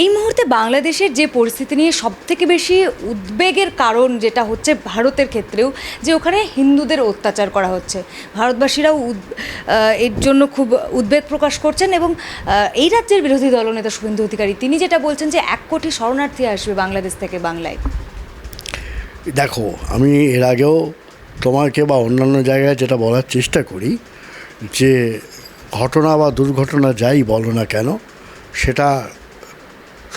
এই মুহূর্তে বাংলাদেশের যে পরিস্থিতি নিয়ে সব থেকে বেশি উদ্বেগের কারণ যেটা হচ্ছে ভারতের ক্ষেত্রেও, যে ওখানে হিন্দুদের অত্যাচার করা হচ্ছে। ভারতবাসীরাও এর জন্য খুব উদ্বেগ প্রকাশ করছেন এবং এই রাজ্যের বিরোধী দলনেতা শুভেন্দু অধিকারী, তিনি যেটা বলছেন যে এক কোটি শরণার্থী আসবে বাংলাদেশ থেকে বাংলায়। দেখো, আমি এর আগেও তোমাকে বা অন্যান্য জায়গায় যেটা বলার চেষ্টা করি, যে ঘটনা বা দুর্ঘটনা যাই বলো না কেন, সেটা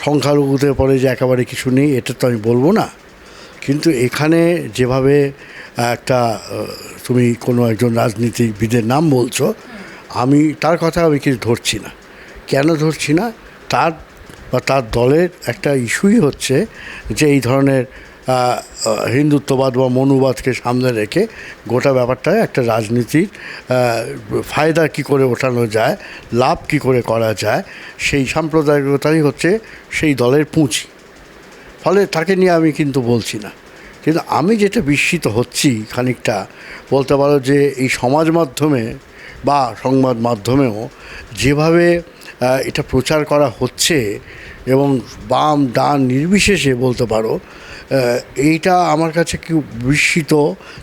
সংখ্যালঘুতে পরে যে একেবারে কিছু নেই, এটা তো আমি বলব না। কিন্তু এখানে যেভাবে একটা তুমি কোনো একজন রাজনীতিবিদের নাম বলছো, আমি, তার কথা আমি কিছু ধরছি না। কেন ধরছি না? তার বা তার দলের একটা ইস্যুই হচ্ছে যে এই ধরনের হিন্দুত্ববাদ বা মনুবাদকে সামনে রেখে গোটা ব্যাপারটায় একটা রাজনীতির ফায়দা কি করে ওঠানো যায়, লাভ কি করে করা যায়, সেই সাম্প্রদায়িকতাই হচ্ছে সেই দলের পুঁজি। ফলে তাকে নিয়ে আমি কিন্তু বলছি না। কিন্তু আমি যেটা বিস্মিত হচ্ছি খানিকটা, বলতে পারো যে এই সমাজ মাধ্যমে বা সংবাদ মাধ্যমেও যেভাবে এটা প্রচার করা হচ্ছে এবং বাম, ডান, নির্বিশেষে বলতে পারো এইটা আমার কাছে কি বিস্মিত,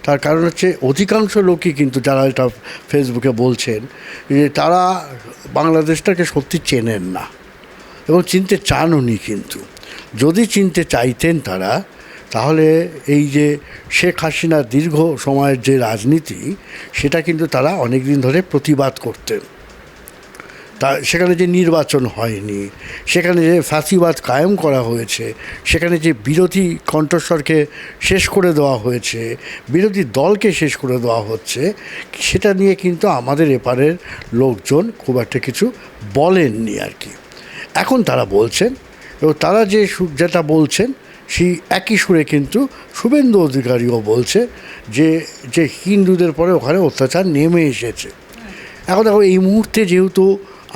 তার কারণ হচ্ছে অধিকাংশ লোকই কিন্তু যারা এটা ফেসবুকে বলছেন, যে তারা বাংলাদেশটাকে সত্যি চেনেন না এবং চিনতে চাননি কিন্তু। যদি চিনতে চাইতেন তারা, তাহলে এই যে শেখ হাসিনার দীর্ঘ সময়ের যে রাজনীতি, সেটা কিন্তু তারা অনেক দিন ধরে প্রতিবাদ করতেন। তা সেখানে যে নির্বাচন হয়নি, সেখানে যে ফাঁসিবাদ কায়েম করা হয়েছে, সেখানে যে বিরোধী কণ্ঠস্বরকে শেষ করে দেওয়া হয়েছে, বিরোধী দলকে শেষ করে দেওয়া হচ্ছে, সেটা নিয়ে কিন্তু আমাদের এপারের লোকজন খুব একটা কিছু বলেননি আর কি। এখন তারা বলছেন, এবং তারা যে যেটা বলছেন, সেই একই সুরে কিন্তু শুভেন্দু অধিকারীও বলছে যে যে হিন্দুদের পরে ওখানে অত্যাচার নেমে এসেছে। এখন দেখো, এই মুহূর্তে যেহেতু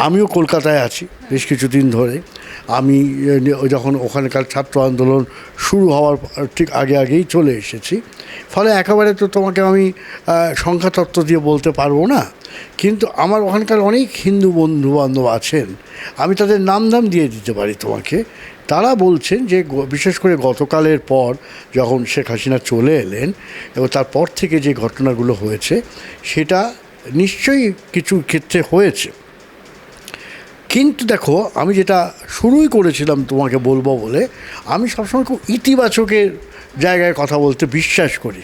আমিও কলকাতায় আছি বেশ কিছুদিন ধরে। আমি যখন ওখানকার ছাত্র আন্দোলন শুরু হওয়ার, ঠিক আগে আগেই চলে এসেছি। ফলে একেবারে তো তোমাকে আমি সংখ্যাতত্ত্ব দিয়ে বলতে পারব না। কিন্তু আমার ওখানকার অনেক হিন্দু বন্ধু বান্ধব আছেন। আমি তাদের নাম দাম দিয়ে দিতে পারি তোমাকে। তারা বলছেন যে বিশেষ করে গতকালের পর যখন শেখ হাসিনা চলে এলেন, এবং তারপর থেকে যে ঘটনাগুলো হয়েছে, সেটা নিশ্চয়ই কিছু ক্ষেত্রে হয়েছে। কিন্তু দেখো, আমি যেটা শুরুই করেছিলাম তোমাকে বলব বলে, আমি সবসময় খুব ইতিবাচকের জায়গায় কথা বলতে বিশ্বাস করি।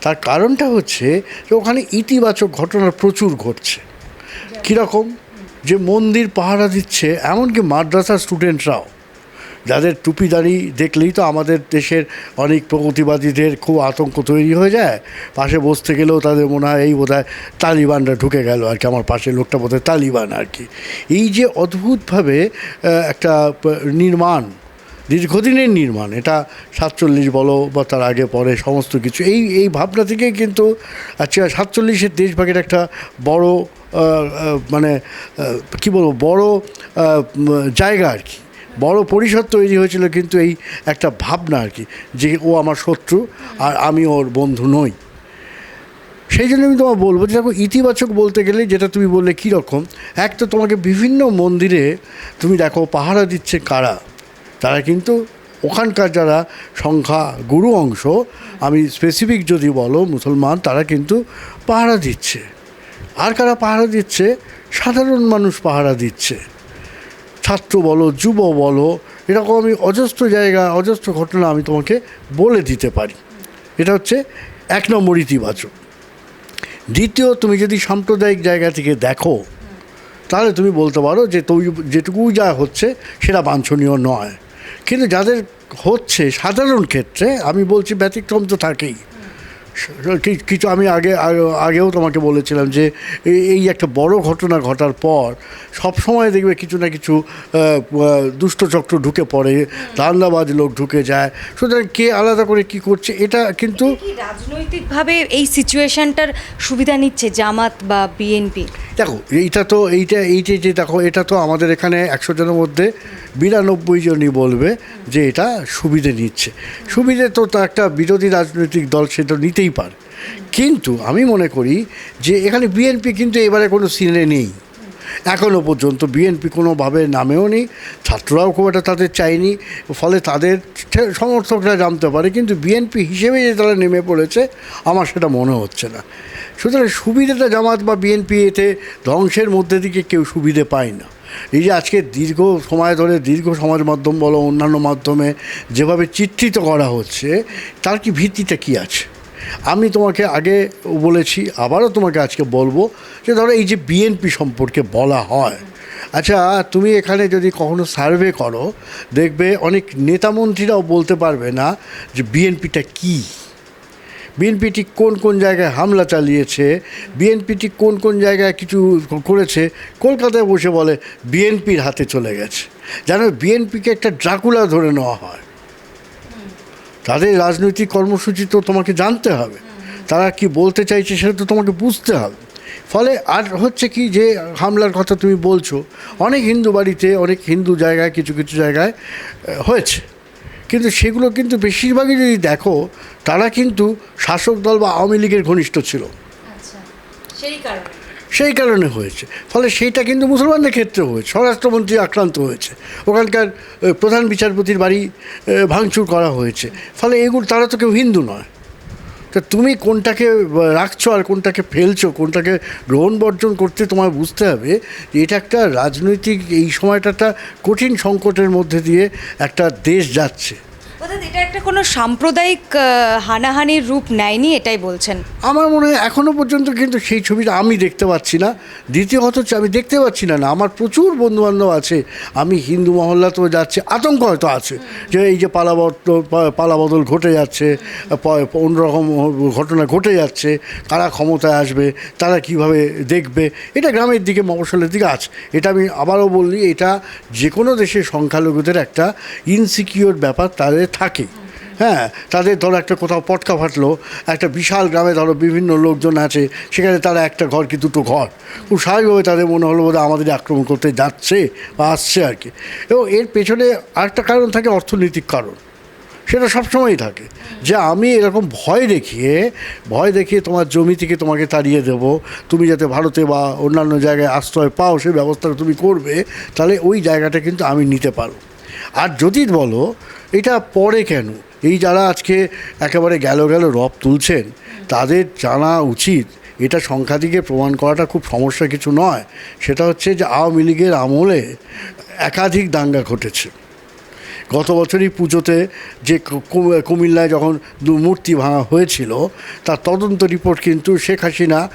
তার কারণটা হচ্ছে যে ওখানে ইতিবাচক ঘটনা প্রচুর ঘটছে। কীরকম? যে মন্দির পাহারা দিচ্ছে, এমনকি মাদ্রাসার স্টুডেন্টরাও যাদের টুপি দাড়ি দেখলেই তো আমাদের দেশের অনেক প্রগতিবাদীদের খুব আতঙ্ক তৈরি হয়ে যায়। পাশে বসতে গেলেও তাদের মনে হয় এই বোধহয় তালিবানরা ঢুকে গেল আর কি, আমার পাশে লোকটা বোধহয় তালিবান আর কি। এই যে অদ্ভুতভাবে একটা নির্মাণ, দীর্ঘদিনের নির্মাণ, এটা সাতচল্লিশ বলো বা তার আগে, পরে সমস্ত কিছু, এই এই ভাবনা থেকেই কিন্তু আচ্ছা সাতচল্লিশের দেশভাগের একটা বড় মানে কী বলব, বড় জায়গা আর কি। বড় পরিসর তৈরি হয়েছিল কিন্তু এই একটা ভাবনা আর কি, যে ও আমার শত্রু আর আমি ওর বন্ধু নই। সেই জন্য আমি তোমার বলব যে দেখো, ইতিবাচক বলতে গেলে যেটা তুমি বললে কীরকম, এক তো তোমাকে বিভিন্ন মন্দিরে তুমি দেখো পাহারা দিচ্ছে কারা, তারা কিন্তু ওখানকার যারা সংখ্যা গুরু অংশ, আমি স্পেসিফিক যদি বলো মুসলমান, তারা কিন্তু পাহারা দিচ্ছে। আর কারা পাহারা দিচ্ছে? সাধারণ মানুষ পাহারা দিচ্ছে। ছাত্র বলো, যুব বলো, এরকম আমি অজস্র জায়গা, অজস্র ঘটনা আমি তোমাকে বলে দিতে পারি। এটা হচ্ছে এক নম্বর ইতিবাচক। দ্বিতীয়, তুমি যদি সাম্প্রদায়িক জায়গা থেকে দেখো, তাহলে তুমি বলতে পারো যে তুই যেটুকু যা হচ্ছে সেটা বাঞ্ছনীয় নয়। কিন্তু যাদের হচ্ছে সাধারণ ক্ষেত্রে, আমি বলছি ব্যতিক্রম তো থাকেই। কিছু আমি আগে আগে- আগেও তোমাকে বলেছিলাম যে এই- একটা বড় ঘটনা ঘটার পর সব সময় দেখবে কিছু না কিছু দুষ্টচক্র ঢুকে পড়ে ধান্দাবাজ লোক ঢুকে যায়। সুতরাং কে আলাদা করে কি করছে এটা কিন্তু রাজনৈতিকভাবে এই সিচুয়েশনটার সুবিধা নিচ্ছে জামাত বা বিএনপি? দেখো এইটা তো এইটা এইটা যে দেখো এটা তো আমাদের এখানে একশো জনের মধ্যে বিরানব্বই জনই বলবে যে এটা সুবিধে নিচ্ছে। সুবিধে তো তা একটা বিরোধী রাজনৈতিক দল সেটা নিতেই পারে। কিন্তু আমি মনে করি যে এখানে বিএনপি কিন্তু এবারে কোনো সিনে নেই। এখনও পর্যন্ত বিএনপি কোনোভাবে নামেও নেই, ছাত্ররাও খুব একটা তাদের চায়নি, ফলে তাদের সমর্থকরা জানতে পারে, কিন্তু বিএনপি হিসেবে যে তারা নেমে পড়েছে, আমার সেটা মনে হচ্ছে না। সুতরাং সুবিধাটা জামাত বা বিএনপি এতে ধ্বংসের মধ্যে দিকে কেউ সুবিধে পায় না। এই যে আজকে দীর্ঘ সময় ধরে, দীর্ঘ সমাজ মাধ্যম বলো, অন্যান্য মাধ্যমে যেভাবে চিত্রিত করা হচ্ছে, তার কি ভিত্তিটা কি আছে? আমি তোমাকে আগে বলেছি, আবারও তোমাকে আজকে বলব যে ধরো এই যে বিএনপি সম্পর্কে বলা হয়। আচ্ছা তুমি এখানে যদি কখনো সার্ভে করো, দেখবে অনেক নেতামন্ত্রীরাও বলতে পারবে না যে বিএনপিটা কী। বিএনপি ঠিক কোন কোন জায়গায় হামলা চালিয়েছে, বিএনপি ঠিক কোন কোন জায়গায় কিছু করেছে, কলকাতায় বসে বলে বিএনপির হাতে চলে গেছে। যেন বিএনপিকে একটা ড্রাকুলা ধরে নেওয়া হয়। তাদের রাজনৈতিক কর্মসূচি তো তোমাকে জানতে হবে। তারা কি বলতে চাইছে সেটা তো তোমাকে বুঝতে হবে। ফলে আর হচ্ছে কি যে হামলার কথা তুমি বলছো, অনেক হিন্দু বাড়িতে, অনেক হিন্দু জায়গায়, কিছু কিছু জায়গায় হয়েছে। কিন্তু সেগুলো কিন্তু বেশিরভাগই যদি দেখো তারা কিন্তু শাসক দল বা আওয়ামী লীগের ঘনিষ্ঠ ছিল। আচ্ছা সেই কারণে। সেই কারণে হয়েছে। ফলে সেইটা কিন্তু মুসলমানদের ক্ষেত্রে হয়েছে স্বরাষ্ট্রমন্ত্রী আক্রান্ত হয়েছে। ওখানকার প্রধান বিচারপতির বাড়ি ভাঙচুর করা হয়েছে। ফলে এগুলো তারা তো কেউ হিন্দু নয়। তা তুমি কোনটাকে রাখছো আর কোনটাকে ফেলছো, কোনটাকে গ্রহণ বর্জন করতে তোমার বুঝতে হবে যে এটা একটা রাজনৈতিক, এই সময়টা একটা কঠিন সংকটের মধ্যে দিয়ে একটা দেশ যাচ্ছে। অর্থাৎ এটা একটা কোনো সাম্প্রদায়িক হানাহানির রূপ নেয়নি এটাই বলছেন? আমার মনে হয় এখনও পর্যন্ত কিন্তু সেই ছবিটা আমি দেখতে পাচ্ছি না। দ্বিতীয়ত হচ্ছে আমি দেখতে পাচ্ছি না না, আমার প্রচুর বন্ধুবান্ধব আছে। আমি হিন্দু মহল্লাতেও যাচ্ছি, আতঙ্ক হয়তো আছে যে এই যে পালাবদল পালাবদল ঘটে যাচ্ছে অন্যরকম ঘটনা ঘটে যাচ্ছে, কারা ক্ষমতায় আসবে, তারা কীভাবে দেখবে, এটা গ্রামের দিকে মফসলের দিকে আছে। এটা আমি আবারও বললি, এটা যে কোনো দেশের সংখ্যালঘুদের একটা ইনসিকিওর ব্যাপার তাদের থাকে হ্যাঁ তাদের ধরো একটা কোথাও পটকা ফাটলো, একটা বিশাল গ্রামে ধরো বিভিন্ন লোকজন আছে, সেখানে তারা একটা ঘর কি দুটো ঘর? খুব স্বাভাবিকভাবে তাদের মনে হলো বোধহয় আমাদের আক্রমণ করতে যাচ্ছে বা আসছে আর কি। এবং এর পেছনে আরেকটা কারণ থাকে, অর্থনৈতিক কারণ। সেটা সবসময়ই থাকে যে আমি এরকম ভয় দেখিয়ে ভয় দেখিয়ে তোমার জমি থেকে তোমাকে তাড়িয়ে দেব, তুমি যাতে ভারতে বা অন্যান্য জায়গায় আশ্রয় পাও সেই ব্যবস্থাটা তুমি করবে, তাহলে ওই জায়গাটা কিন্তু আমি নিতে পারো আর যদি বলো এটা পরে কেন? এই যারা আজকে একেবারে গেল গেল রব তুলছেন, তাদের জানা উচিত এটা সংখ্যাদিকে প্রমাণ করাটা খুব সমস্যা কিছু নয়। সেটা হচ্ছে যে আওয়ামী লীগের আমলে একাধিক দাঙ্গা ঘটেছে। গত বছরই পুজোতে যে কুমিল্লায় যখন মূর্তি ভাঙা হয়েছিল, তার তদন্ত রিপোর্ট কিন্তু শেখ হাসিনা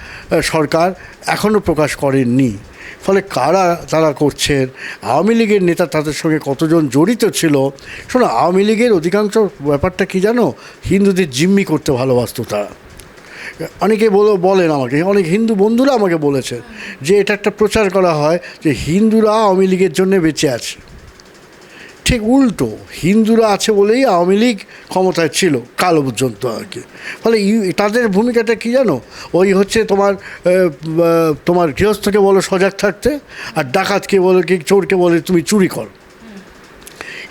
সরকার এখনও প্রকাশ করেননি। ফলে কারা তারা করছেন? আওয়ামী লীগের নেতা তাদের সঙ্গে কতজন জড়িত ছিল? শোনো, আওয়ামী লীগের অধিকাংশ ব্যাপারটা কি জানো? হিন্দুদের জিম্মি করতে ভালোবাসত তারা। অনেকে বলো- বলেন আমাকে, অনেক হিন্দু বন্ধুরা আমাকে বলেছে যে এটা একটা প্রচার করা হয় যে হিন্দুরা আওয়ামী লীগের জন্য বেঁচে আছে। ঠিক উল্টো হিন্দুরা আছে বলেই আওয়ামী লীগ ক্ষমতায় ছিল কালো পর্যন্ত আর কি। ফলে তাদের ভূমিকাটা কী জানো? ওই হচ্ছে তোমার তোমার গৃহস্থকে বলো সজাগ থাকতে আর ডাকাতকে বলো কি চোরকে বলে তুমি চুরি কর।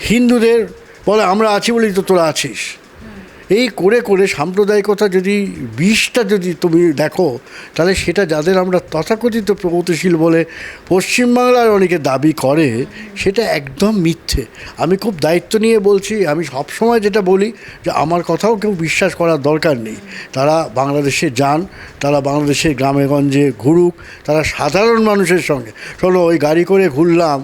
হিন্দুদের বলে আমরা আছি বলেই তো তোরা আছিস। এই করে করে সাম্প্রদায়িকতা যদি বিষটা যদি তুমি দেখো, তাহলে সেটা যাদের আমরা তথাকথিত প্রগতিশীল বলে পশ্চিমবাংলার অনেকে দাবি করে, সেটা একদম মিথ্যে। আমি খুব দায়িত্ব নিয়ে বলছি, আমি সবসময় যেটা বলি যে আমার কথাও কেউ বিশ্বাস করার দরকার নেই। তারা বাংলাদেশে যান, তারা বাংলাদেশের গ্রামে গঞ্জে ঘুরুক, তারা সাধারণ মানুষের সঙ্গে। শোনো ওই গাড়ি করে ঘুরলাম,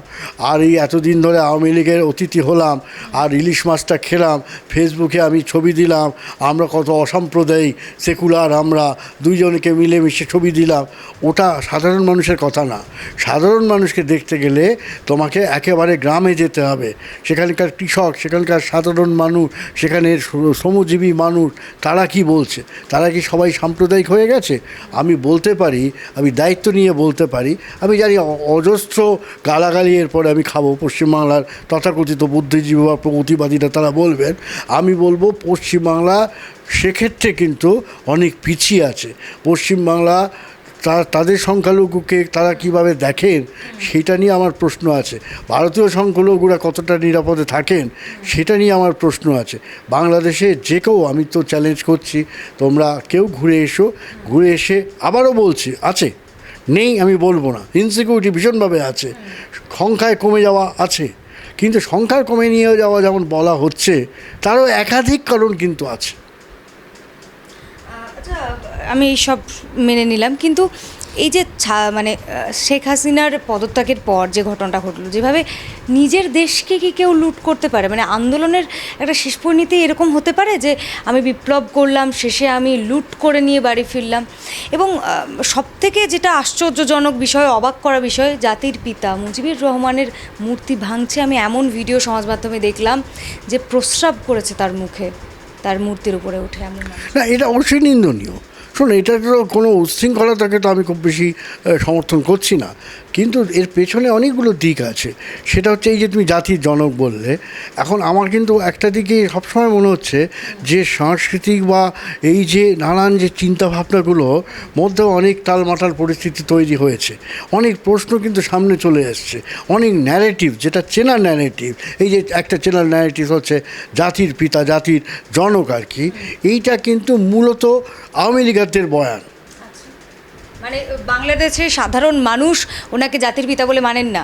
আর এই এতদিন ধরে আওয়ামী লীগের অতিথি হলাম, আর ইলিশ মাছটা খেলাম, ফেসবুকে আমি ছবি দিলাম আমরা কত অসাম্প্রদায়িক, সেকুলার, আমরা দুইজনকে মিলেমিশে ছবি দিলাম। ওটা সাধারণ মানুষের কথা না। সাধারণ মানুষকে দেখতে গেলে তোমাকে একেবারে গ্রামে যেতে হবে। সেখানকার কৃষক, সেখানকার সাধারণ মানুষ, সেখানের শ্র- শ্রমজীবী মানুষ, তারা কি বলছে? তারা কি সবাই সাম্প্রদায়িক হয়ে গেছে? আমি বলতে পারি, আমি দায়িত্ব নিয়ে বলতে পারি। আমি জানি অজস্র গালাগালি এরপরে আমি খাব। পশ্চিমবাংলার তথাকথিত বুদ্ধিজীবী বা প্রগতিবাদীরা তারা বলবেন। আমি বলব পশ্চিমবাংলা সেক্ষেত্রে কিন্তু অনেক পিছিয়ে আছে। পশ্চিমবাংলা তা তাদের সংখ্যালঘুকে তারা কীভাবে দেখেন সেটা নিয়ে আমার প্রশ্ন আছে। ভারতীয় সংখ্যালঘুরা কতটা নিরাপদে থাকেন সেটা নিয়ে আমার প্রশ্ন আছে। বাংলাদেশে যে কেউ, আমি তো চ্যালেঞ্জ করছি, তোমরা কেউ ঘুরে এসো, ঘুরে এসে আবারও বলছি, আছে? নেই, আমি বলব না। ইনসিকিউরিটি ভীষণভাবে আছে। সংখ্যায় কমে যাওয়া আছে। কিন্তু সংখ্যা কমে নিয়ে যাওয়া যেমন বলা হচ্ছে, তারও একাধিক কারণ কিন্তু আছে। আচ্ছা আমি এই সব মেনে নিলাম, কিন্তু এই যে মানে শেখ হাসিনার পদত্যাগের পর যে ঘটনাটা ঘটলো, যেভাবে নিজের দেশকে কি কেউ লুট করতে পারে মানে আন্দোলনের একটা শেষ পরিণতি এরকম হতে পারে যে আমি বিপ্লব করলাম, শেষে আমি লুট করে নিয়ে বাড়ি ফিরলাম। এবং সব থেকে যেটা আশ্চর্যজনক বিষয়, অবাক করা বিষয়, জাতির পিতা মুজিবুর রহমানের মূর্তি ভাঙছে, আমি এমন ভিডিও সমাজ মাধ্যমে দেখলাম যে প্রস্রাব করেছে তার মুখে, তার মূর্তির উপরে উঠে এমন না, এটা অবশ্যই নিন্দনীয়। শোনো এটা তো কোনো উচ্ছৃঙ্খলতাকে তো আমি খুব বেশি সমর্থন করছি না। কিন্তু এর পেছনে অনেকগুলো দিক আছে। সেটা হচ্ছে এই যে তুমি জাতির জনক বললে, এখন আমার কিন্তু একটা দিকে সবসময় মনে হচ্ছে যে সাংস্কৃতিক বা এই যে নানান যে চিন্তাভাবনাগুলো মধ্যে অনেক টালমাটাল পরিস্থিতি তৈরি হয়েছে। অনেক প্রশ্ন কিন্তু সামনে চলে এসছে। অনেক ন্যারেটিভ যেটা চেনা ন্যারেটিভ এই যে একটা চেনা ন্যারেটিভ হচ্ছে জাতির পিতা, জাতির জনক আর কি। এইটা কিন্তু মূলত আওয়ামী লীগারদের বয়ান। মানে বাংলাদেশের সাধারণ মানুষ ওনাকে জাতির পিতা বলে মানেন না?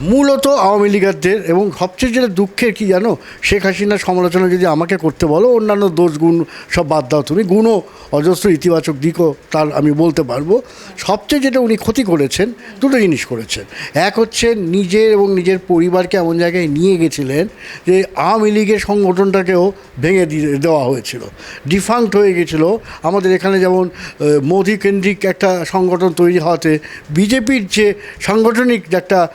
মূলত আওয়ামী লীগারদের এবং সবচেয়ে যেটা দুঃখের কি জানো, শেখ হাসিনার সমালোচনা যদি আমাকে করতে বলো, অন্যান্য দোষ গুণ সব বাদ দাও তুমি। গুণও অজস্র, ইতিবাচক দিকও তার আমি বলতে পারব। সবচেয়ে যেটা উনি ক্ষতি করেছেন, দুটো জিনিস করেছেন। এক হচ্ছে নিজের এবং নিজের পরিবারকে এমন জায়গায় নিয়ে গেছিলেন যে আওয়ামী লীগের সংগঠনটাকেও ভেঙে দিয়ে দেওয়া হয়েছিল। ডিফাঙ্ক্ট হয়ে গেছিল। আমাদের এখানে যেমন মোদি কেন্দ্রিক একটা সংগঠন তৈরি হওয়াতে বিজেপির যে সাংগঠনিক একটা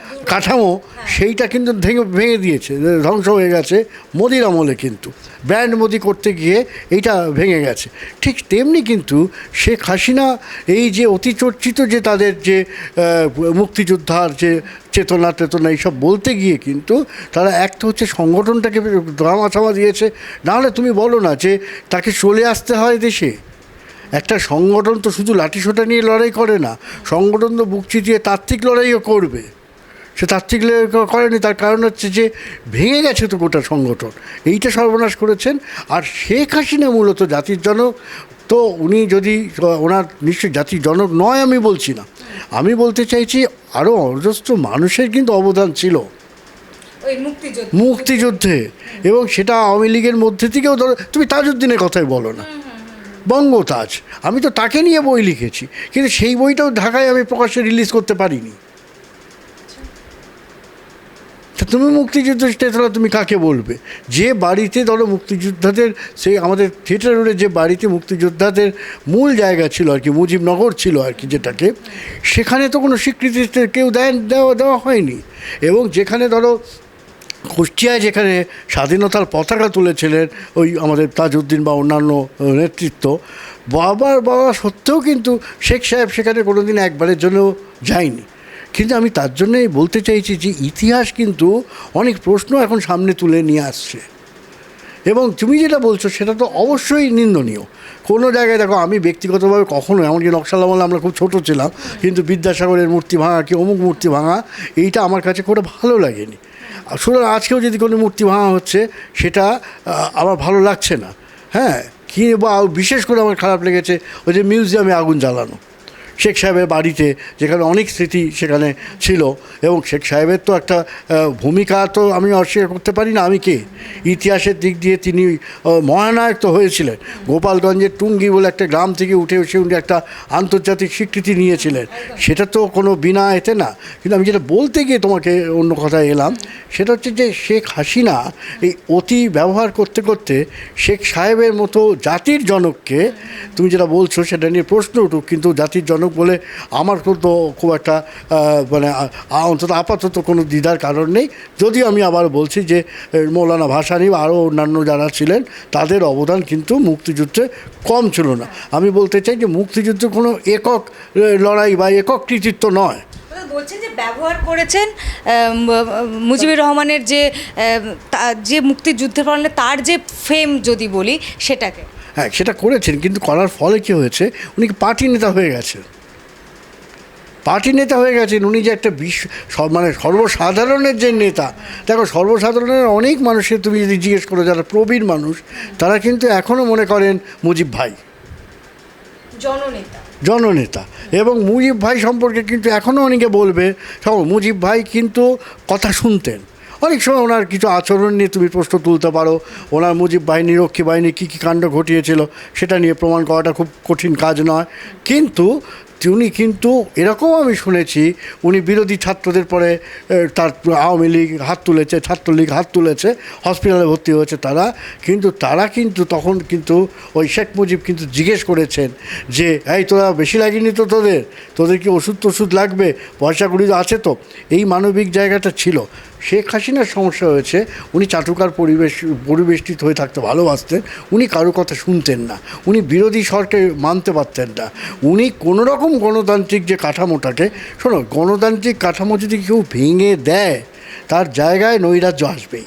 কাঠামো সেইটা কিন্তু ভেঙে ভেঙে দিয়েছে ধ্বংস হয়ে গেছে মোদির আমলে কিন্তু। ব্র্যান্ড মোদি করতে গিয়ে এইটা ভেঙে গেছে। ঠিক তেমনি কিন্তু শেখ হাসিনা এই যে অতিচর্চিত যে তাদের যে মুক্তিযোদ্ধার যে চেতনা চেতনা এইসব বলতে গিয়ে কিন্তু তারা এক তো হচ্ছে সংগঠনটাকে ধামা চামা দিয়েছে। নাহলে তুমি বলো না যে তাকে চলে আসতে হয় দেশে? একটা সংগঠন তো শুধু লাঠিসোঁটা নিয়ে লড়াই করে না সংগঠন তো বুক চিতিয়ে তাত্ত্বিক লড়াইও করবে। সে তাত্ত্বিক করেনি তার কারণ হচ্ছে যে ভেঙে গেছে তো গোটা সংগঠন। এইটা সর্বনাশ করেছেন। আর শেখ হাসিনা মূলত জাতির জনক। তো উনি যদি ওনার নিশ্চয়ই জাতির জনক নয় আমি বলছি না। আমি বলতে চাইছি আরও অজস্র মানুষের কিন্তু অবদান ছিল। মুক্তিযুদ্ধে। এবং সেটা আওয়ামী লীগের মধ্যে থেকেও ধরো তুমি তাজউদ্দিনের কথাই বলো না। বঙ্গতাজ। আমি তো তাকে নিয়ে বই লিখেছি। কিন্তু সেই বইটাও ঢাকায় আমি প্রকাশ্যে রিলিজ করতে পারিনি। তা তুমি মুক্তিযুদ্ধ চেতনা তুমি কাকে বলবে? যে বাড়িতে ধরো মুক্তিযোদ্ধাদের, সেই আমাদের থিয়েটার রোডে যে বাড়িতে মুক্তিযোদ্ধাদের মূল জায়গা ছিল আর কি, মুজিবনগর ছিল আর কি যেটাকে, সেখানে তো কোনো স্বীকৃতি কেউ দেয় দেওয়া দেওয়া হয়নি। এবং যেখানে ধরো কুষ্টিয়ায় যেখানে স্বাধীনতার পতাকা তুলেছিলেন ওই আমাদের তাজউদ্দিন বা অন্যান্য নেতৃত্ব, বাবার বাবা সত্ত্বেও কিন্তু শেখ সাহেব সেখানে কোনোদিন একবারের জন্য যায়নি। কিন্তু আমি তার জন্যই বলতে চাইছি যে ইতিহাস কিন্তু অনেক প্রশ্ন এখন সামনে তুলে নিয়ে আসছে। এবং তুমি যেটা বলছো সেটা তো অবশ্যই নিন্দনীয়। কোনো জায়গায় দেখো আমি ব্যক্তিগতভাবে কখনো এমনকি নকশাল আমলে আমরা খুব ছোট ছিলাম, কিন্তু বিদ্যাসাগরের মূর্তি ভাঙা কি অমুক মূর্তি ভাঙা, এইটা আমার কাছে করে ভালো লাগেনি। সুতরাং আজকেও যদি কোনো মূর্তি ভাঙা হচ্ছে, সেটা আমার ভালো লাগছে না। হ্যাঁ কি বা বিশেষ করে আমার খারাপ লেগেছে, ওই যে মিউজিয়ামে আগুন জ্বালানো। শেখ সাহেবের বাড়িতে যেখানে অনেক স্মৃতি সেখানে ছিল এবং শেখ সাহেবের তো একটা ভূমিকা তো আমি অস্বীকার করতে পারি না, আমি কে? ইতিহাসের দিক দিয়ে তিনি মহানায়ক তো হয়েছিলেন। গোপালগঞ্জের টুঙ্গি বলে একটা গ্রাম থেকে উঠে এসে উনি একটা আন্তর্জাতিক স্বীকৃতি নিয়েছিলেন। সেটা তো কোনো বিনা এতে না। কিন্তু আমি যেটা বলতে গিয়ে তোমাকে অন্য কথায় এলাম, সেটা হচ্ছে যে শেখ হাসিনা এই অতি ব্যবহার করতে করতে শেখ সাহেবের মতো জাতির জনককে, তুমি যেটা বলছো সেটা নিয়ে প্রশ্ন উঠুক, কিন্তু জাতির জনক বলে আমার তো খুব একটা মানে অন্তত আপাতত কোনো দ্বিধার কারণ নেই। যদিও আমি আবার বলছি যে মৌলানা ভাসানি বা আরও অন্যান্য যারা ছিলেন তাদের অবদান কিন্তু মুক্তিযুদ্ধে কম ছিল না। আমি বলতে চাই যে মুক্তিযুদ্ধ কোনো একক লড়াই বা একক কৃতিত্ব নয়। বলছেন যে ব্যবহার করেছেন মুজিবুর রহমানের যে যে মুক্তিযুদ্ধের ফলে তার যে ফেম যদি বলি সেটাকে। হ্যাঁ সেটা করেছেন কিন্তু করার ফলে কী হয়েছে? উনি কি পার্টি নেতা হয়ে গেছেন? পার্টি নেতা হয়ে গেছেন উনি যে একটা বিশ্ব সব- মানে সর্বসাধারণের যে নেতা দেখো সর্বসাধারণের অনেক মানুষের তুমি যদি জিজ্ঞেস করো যারা প্রবীণ মানুষ তারা কিন্তু এখনও মনে করেন মুজিব ভাই। জননেতা। জননেতা। এবং মুজিব ভাই সম্পর্কে কিন্তু এখনও অনেকে বলবে শোনো, মুজিব ভাই কিন্তু কথা শুনতেন। অনেক সময় ওনার কিছু আচরণ নিয়ে তুমি প্রশ্ন তুলতে পারো ওনার মুজিব বাহিনী রক্ষী বাহিনী কী কী কাণ্ড ঘটিয়েছিল সেটা নিয়ে প্রমাণ করাটা খুব কঠিন কাজ নয়। কিন্তু উনি কিন্তু, এরকম আমি শুনেছি, উনি বিরোধী ছাত্রদের পরে তার আওয়ামী লীগ হাত তুলেছে, ছাত্রলীগ হাত তুলেছে, হসপিটালে ভর্তি হয়েছে তারা, কিন্তু তারা কিন্তু তখন কিন্তু ওই শেখ মুজিব কিন্তু জিজ্ঞেস করেছেন যে, এই তোরা বেশি লাগেনি তো তোদের? তোদের কি ওষুধ টষুধ লাগবে? পয়সা কুড়ি তো আছে তো? এই মানবিক জায়গাটা ছিল। শেখ হাসিনার সমস্যা হয়েছে, উনি চাটুকার পরিবেশ, পরিবেষ্টিত হয়ে থাকতে ভালোবাসতেন, উনি কারও কথা শুনতেন না, উনি বিরোধী সরকার মানতে পারতেন না। উনি কোনো রকম গণতান্ত্রিক যে কাঠামোটাকে, শোনো, গণতান্ত্রিক কাঠামো যদি কেউ ভেঙে দেয়, তার জায়গায় নৈরাজ্য আসবেই।